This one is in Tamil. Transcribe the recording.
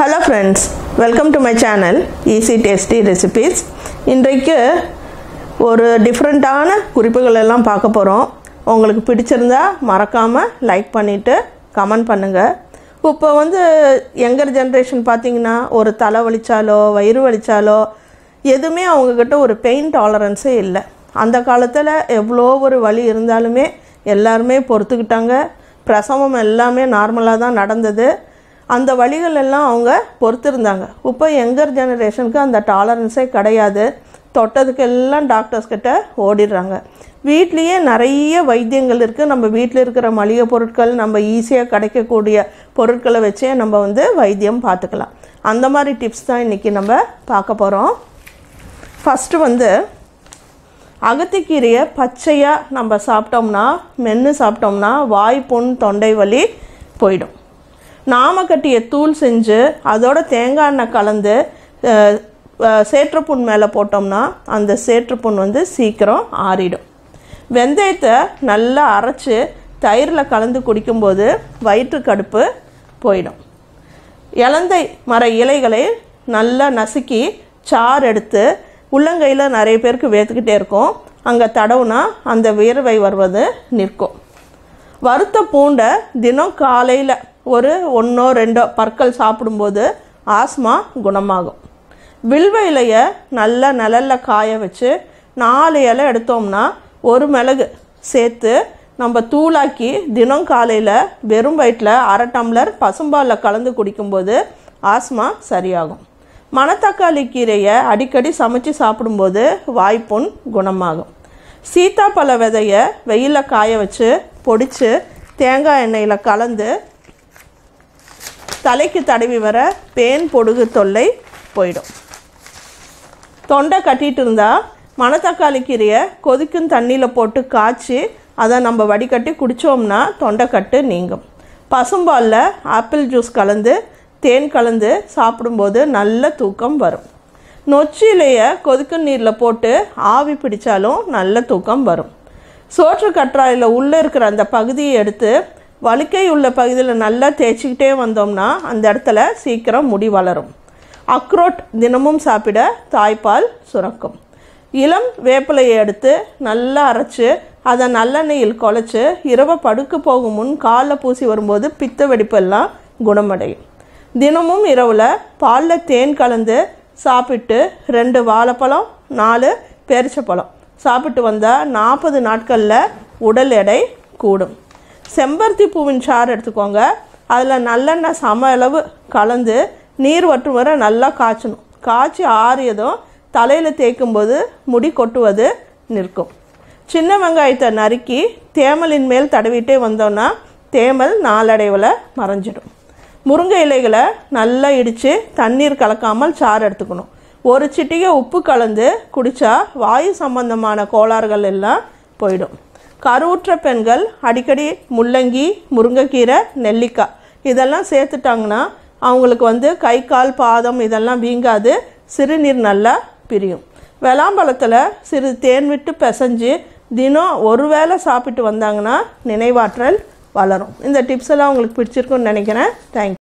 Hello friends welcome to my channel easy tasty recipes இன்றைக்கு ஒரு டிஃப்ரெண்ட்டான குறிப்புகள் எல்லாம் பார்க்க போகிறோம் உங்களுக்கு பிடிச்சிருந்தா மறக்காமல் லைக் பண்ணிவிட்டு கமெண்ட் பண்ணுங்கள் இப்போ வந்து யங்கர் ஜென்ரேஷன் பார்த்தீங்கன்னா ஒரு தலை வலிச்சாலோ வயிறு வலிச்சாலோ எதுவுமே அவங்கக்கிட்ட ஒரு பெயின் டாலரன்ஸே இல்லை. அந்த காலத்தில் எவ்வளோ ஒரு வழி இருந்தாலுமே எல்லாருமே பொறுத்துக்கிட்டாங்க. பிரசவம் எல்லாமே நார்மலாக தான் நடந்தது. அந்த வழிகள் எல்லாம் அவங்க பொறுத்திருந்தாங்க. இப்போ யங்கர் ஜெனரேஷனுக்கு அந்த டாலரன்ஸே கிடையாது. தொட்டதுக்கு எல்லாம் டாக்டர்ஸ் கிட்ட ஓடிடுறாங்க. வீட்லேயே நிறைய வைத்தியங்கள் இருக்குது நம்ம வீட்டில் இருக்கிற மளிகை பொருட்கள் நம்ம ஈஸியாக கிடைக்கக்கூடிய பொருட்களை வச்சே நம்ம வந்து வைத்தியம் பார்த்துக்கலாம். அந்த மாதிரி டிப்ஸ் தான் இன்றைக்கி நம்ம பார்க்க போகிறோம் ஃபஸ்ட்டு வந்து அகத்திக்கீரையை பச்சையாக நம்ம சாப்பிட்டோம்னா மென்று சாப்பிட்டோம்னா வாய் புண் தொண்டை வலி போயிடும். நாமக்கட்டிய தூள் செஞ்சு அதோட தேங்காய் எண்ணெய் கலந்து சேற்றுப்புண் மேலே போட்டோம்னா அந்த சேற்றுப்புண் வந்து சீக்கிரம் ஆறிடும். வெந்தயத்தை நல்லா அரைச்சி தயிரில் கலந்து குடிக்கும்போது வயிற்று கடுப்பு போயிடும். இலந்தை மர இலைகளை நல்லா நசுக்கி சாறு எடுத்து உள்ளங்கையில் நிறைய பேருக்கு வேத்துக்கிட்டே இருக்கும். அங்கே தடவுனா அந்த வியர்வை வருவது நிற்கும். வறுத்த பூண்டை தினம் காலையில் ஒரு ஒன்றோ ரெண்டோ பற்கள் சாப்பிடும்போது ஆஸ்மா குணமாகும். வில்வ இலையை நல்ல நிழல்ல காய வச்சு நாலு இலை எடுத்தோம்னா ஒரு மிளகு சேர்த்து நம்ம தூளாக்கி தினம் காலையில் வெறும் வயிற்றில் அரை டம்ளர் பசும்பாலில் கலந்து குடிக்கும்போது ஆஸ்மா சரியாகும். மணத்தக்காளி கீரையை அடிக்கடி சமைச்சு சாப்பிடும்போது வாய்ப்புண் குணமாகும். சீத்தாப்பழ விதையை வெயிலில் காய வச்சு பொடிச்சு தேங்காய் எண்ணெயில் கலந்து தலைக்கு தடவி வர பேன் பொடுகு தொல்லை போயிடும். தொண்டை கட்டிட்டு இருந்தால் மணத்தக்காளி கீரையை கொதிக்கும் தண்ணியில் போட்டு காய்ச்சி அதை நம்ம வடிகட்டி குடித்தோம்னா தொண்டைக்கட்டு நீங்கும். பசும்பாலில் ஆப்பிள் ஜூஸ் கலந்து தேன் கலந்து சாப்பிடும்போது நல்ல தூக்கம் வரும். நொச்சிலையை கொதிக்கும் நீரில் போட்டு ஆவி பிடிச்சாலும் நல்ல தூக்கம் வரும். சோற்று கற்றாழையில் உள்ளே இருக்கிற அந்த பகுதியை எடுத்து வலிக்கை உள்ள பகுதியில் நல்லா தேய்ச்சிக்கிட்டே வந்தோம்னா அந்த இடத்துல சீக்கிரம் முடி வளரும். அக்ரோட் தினமும் சாப்பிட தாய்ப்பால் சுரக்கும். இளம் வேப்பிலையை எடுத்து நல்லா அரைச்சி அதை நல்லெண்ணெயில் குழச்சி இரவு படுக்க போகும் முன் காலில் பூசி வரும்போது பித்த வெடிப்பெல்லாம் குணமடையும். தினமும் இரவில் பாலில் தேன் கலந்து சாப்பிட்டு ரெண்டு வாழைப்பழம் நாலு பேரிச்சப்பழம். சாப்பிட்டு வந்தால் நாற்பது நாட்களில் உடல் எடை கூடும். செம்பருத்தி பூவின் சாறு எடுத்துக்கோங்க. அதில் நல்லெண்ணெய் சம அளவு கலந்து நீர் வற்றும் வர நல்லா காய்ச்சணும். காய்ச்சி ஆறியதும் தலையில் தேய்க்கும்போது முடி கொட்டுவது நிற்கும். சின்ன வெங்காயத்தை நறுக்கி தேமலின் மேல் தடவிட்டே வந்தோன்னா தேமல் நாளடைவில் மறைஞ்சிடும். முருங்கை இலைகளை நல்லா இடித்து தண்ணீர் கலக்காமல் சாறு எடுத்துக்கணும். ஒரு சிட்டிகை உப்பு கலந்து குடித்தா வாயு சம்பந்தமான கோளாறுகள் எல்லாம் போயிடும். கருவுற்ற பெண்கள் அடிக்கடி முள்ளங்கி முருங்கைக்கீரை நெல்லிக்காய் இதெல்லாம் சேர்த்துட்டாங்கன்னா அவங்களுக்கு வந்து கை கால் பாதம் இதெல்லாம் வீங்காது சிறுநீர் நல்லா பிரியும். வெளாம்பழத்தில் சிறு தேன் விட்டு பிசைஞ்சு தினம் ஒரு வேளை சாப்பிட்டு வந்தாங்கன்னா நினைவாற்றல் வளரும். இந்த டிப்ஸ் எல்லாம் உங்களுக்கு பிடிச்சிருக்குன்னு நினைக்கிறேன். தேங்க்யூ